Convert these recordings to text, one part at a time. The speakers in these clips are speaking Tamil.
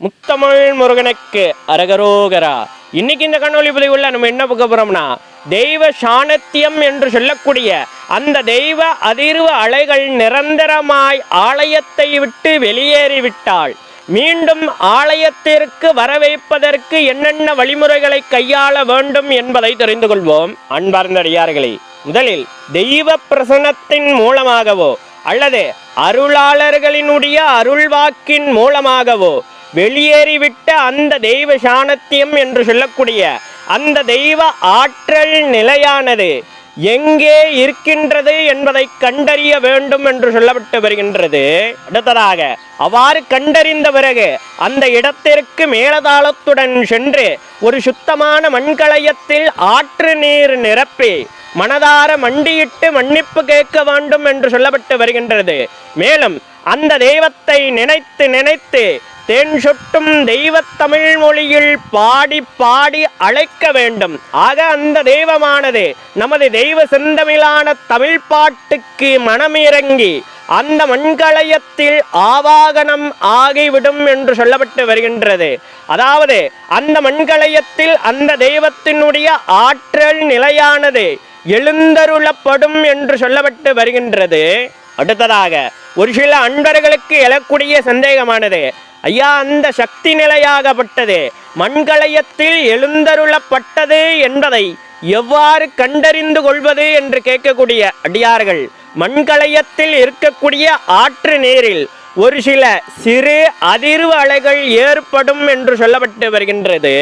முத்தமிழ் முருகனுக்கு அரகரோகரா. இன்னைக்கு இந்த கண்ணொலி பதிவுள்ள நம்ம என்ன பார்க்க போறோம்னா தெய்வ சாணத்தியம் என்று சொல்லக்கூடிய அந்த தெய்வ அதிர்வு அலைகள் நிரந்தரமாய் ஆலயத்தை விட்டு வெளியேறிவிட்டால் மீண்டும் ஆலயத்திற்கு வர வைப்பதற்கு என்னென்ன வழிமுறைகளை கையாள வேண்டும் என்பதை தெரிந்து கொள்வோம். அன்பார்ந்தடியார்களே முதலில் தெய்வ பிரசனத்தின் மூலமாகவோ அல்லது அருளாளர்களினுடைய அருள்வாக்கின் மூலமாகவோ வெளியேறிவிட்ட அந்த தெய்வ சாணத்தியம் என்று சொல்லக்கூடிய அந்த தெய்வ ஆற்றல் நிலையானது எங்கே இருக்கின்றது என்பதை கண்டறிய வேண்டும் என்று சொல்லப்பட்டு வருகின்றது. அடுத்ததாக அவ்வாறு கண்டறிந்த பிறகு அந்த இடத்திற்கு மேலதாளத்துடன் சென்று ஒரு சுத்தமான மண்கலயத்தில் ஆற்று நீர் நிரப்பி மனதார மண்டியிட்டு மன்னிப்பு கேட்க வேண்டும் என்று சொல்லப்பட்டு வருகின்றது. மேலும் அந்த தெய்வத்தை நினைத்து நினைத்து தேன் சொட்டும் தெய்வ தமிழ் மொழியில் பாடி பாடி அழைக்க வேண்டும். ஆக அந்த தெய்வமானது நமது தெய்வ செந்தமிழான தமிழ் பாட்டுக்கு மனமிறங்கி அந்த மண்கலயத்தில் ஆவாகனம் ஆகிவிடும் என்று சொல்லப்பட்டு வருகின்றது. அதாவது அந்த மண்கலயத்தில் அந்த தெய்வத்தினுடைய ஆற்றல் நிலையானது எழுந்தருளப்படும் என்று சொல்லப்பட்டு வருகின்றது. அடுத்ததாக ஒரு சில அன்பர்களுக்கு எழக்கூடிய சந்தேகமானது. ஐயா அந்த சக்தி நிலையாகப்பட்டது. மண்கலயத்தில் எழுந்தருளப்பட்டது என்பதை எவ்வாறு கண்டறிந்து கொள்வது என்று கேட்கக்கூடிய அடியார்கள் மண்கலயத்தில் இருக்கக்கூடிய ஆற்று நீரில் ஒரு சில சிறு அதிர்வு அலைகள் ஏற்படும் என்று சொல்லப்பட்டு வருகின்றது.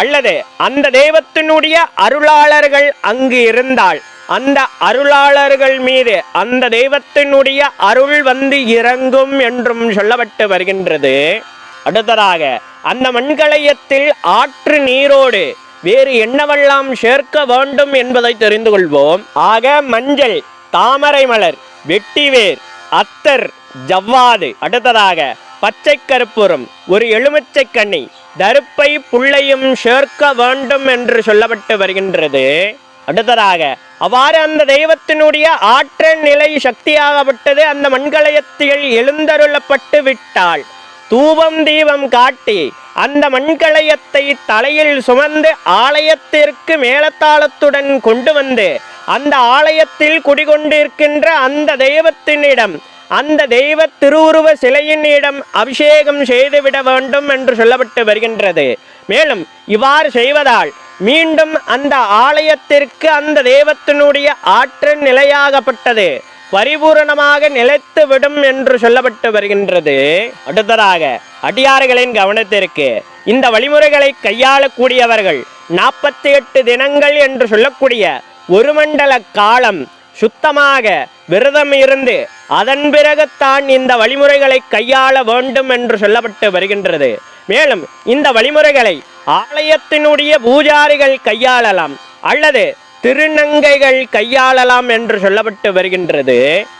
அல்லது அந்த தெய்வத்தினுடைய அருளாளர்கள் அங்கு இருந்தால் அந்த அருளாளர்கள் மீது அந்த தெய்வத்தினுடைய அருள் வந்து இறங்கும் என்றும் சொல்லப்பட்டு வருகின்றது. அடுத்ததாக அந்த மண்கலயத்தில் ஆற்று நீரோடு வேறு என்னவெல்லாம் சேர்க்க வேண்டும் என்பதை தெரிந்து கொள்வோம். ஆக மஞ்சள் தாமரை மலர் வெட்டிவேர் அத்தர் ஜவ்வாது அடுத்ததாக பச்சை கருப்புரம் ஒரு எலுமிச்சை கண்ணி தருப்பை புள்ளையும் சேர்க்க வேண்டும் என்று சொல்லப்பட்டு வருகின்றது. அடுத்ததாக அவ்வாறு அந்த தெய்வத்தினுடைய ஆற்றல் நிலை சக்தியாகப்பட்டது. அந்த மண்கலயத்தில் எழுந்தருளப்பட்டு விட்டால் தூபம் தீபம் காட்டி அந்த மண்கலயத்தை தலையில் சுமந்து ஆலயத்திற்கு மேலத்தாளத்துடன் கொண்டு வந்து அந்த ஆலயத்தில் குடிகொண்டிருக்கின்ற அந்த தெய்வத்தினிடம் அந்த தெய்வ திருவுருவ சிலையினிடம் அபிஷேகம் செய்துவிட வேண்டும் என்று சொல்லப்பட்டு வருகின்றது. மேலும் இவ்வாறு செய்வதால் மீண்டும் அந்த ஆலயத்திற்கு அந்த தெய்வத்தினுடைய ஆற்றல் நிலையாகப்பட்டது. பரிபூரணமாக நிலைத்து விடும் என்று சொல்லப்பட்டு வருகின்றது. அடுத்ததாக அடியார்களின் கவனத்திற்கு இந்த வழிமுறைகளை கையாளக்கூடியவர்கள் நாற்பத்தி எட்டு தினங்கள் என்று சொல்லக்கூடிய ஒரு மண்டல காலம் சுத்தமாக விரதம் இருந்து அதன் பிறகுத்தான் இந்த வழிமுறைகளை கையாள வேண்டும் என்று சொல்லப்பட்டு வருகின்றது. மேலும் இந்த வழிமுறைகளை ஆலயத்தினுடைய பூஜாரிகள் கையாளலாம் அல்லது திருநங்கைகள் கையாளலாம் என்று சொல்லப்பட்டு வருகின்றது.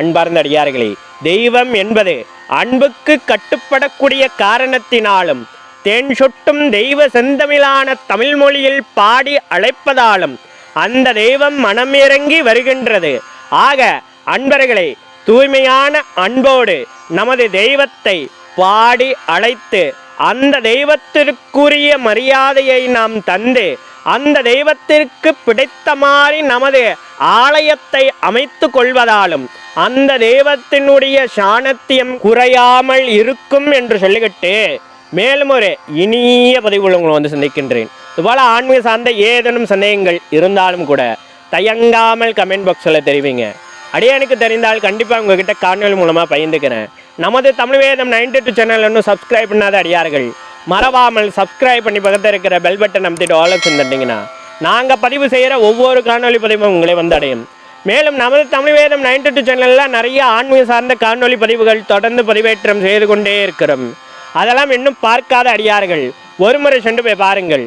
அன்பார்ந்த அடியார்களே தெய்வம் என்பது அன்புக்கு கட்டுப்படக்கூடிய காரணத்தினாலும் தேன் சொட்டும் தெய்வ செந்தமிழான தமிழ் மொழியில் பாடி அழைப்பதாலும் அந்த தெய்வம் மனம் இறங்கி வருகின்றது. ஆக அன்பர்களை தூய்மையான அன்போடு நமது தெய்வத்தை பாடி அழைத்து அந்த தெய்வத்திற்குரிய மரியாதையை நாம் தந்து அந்த தெய்வத்திற்கு பிடித்த மாதிரி நமது ஆலயத்தை அமைத்து கொள்வதாலும் அந்த தெய்வத்தினுடைய சாணத்தியம் குறையாமல் இருக்கும் என்று சொல்லிக்கிட்டு மேலும் ஒரு இனிய பதிவுள்ள உங்களை வந்து சந்திக்கின்றேன். இதுபோல் ஆன்மீக சார்ந்த ஏதேனும் சந்தேகங்கள் இருந்தாலும் கூட தயங்காமல் கமெண்ட் பாக்ஸில் தெரிவிங்க. அடியானுக்கு தெரிந்தால் கண்டிப்பாக உங்ககிட்ட காணொலி மூலமாக பகிர்ந்துக்கிறேன். நமது Tamil Vedam ninety two channel இன்னும் சப்ஸ்கிரைப் பண்ணாத அடியார்கள் மறவாமல் சப்ஸ்கிரைப் பண்ணி பக்கத்தில் இருக்கிற பெல் பட்டன் அமைத்துட்டு ஆல் தந்துட்டீங்கன்னா நாங்கள் பதிவு செய்கிற ஒவ்வொரு காணொலி பதிவும் உங்களை வந்து அடையும் மேலும் நமது தமிழ் வேதம் நைன்டி டூ சேனலில் நிறைய ஆன்மீக சார்ந்த காணொலி பதிவுகள் தொடர்ந்து பதிவேற்றம் செய்து கொண்டே இருக்கிறோம். அதெல்லாம் இன்னும் பார்க்காத அடியார்கள் ஒரு முறை சென்று போய் பாருங்கள்.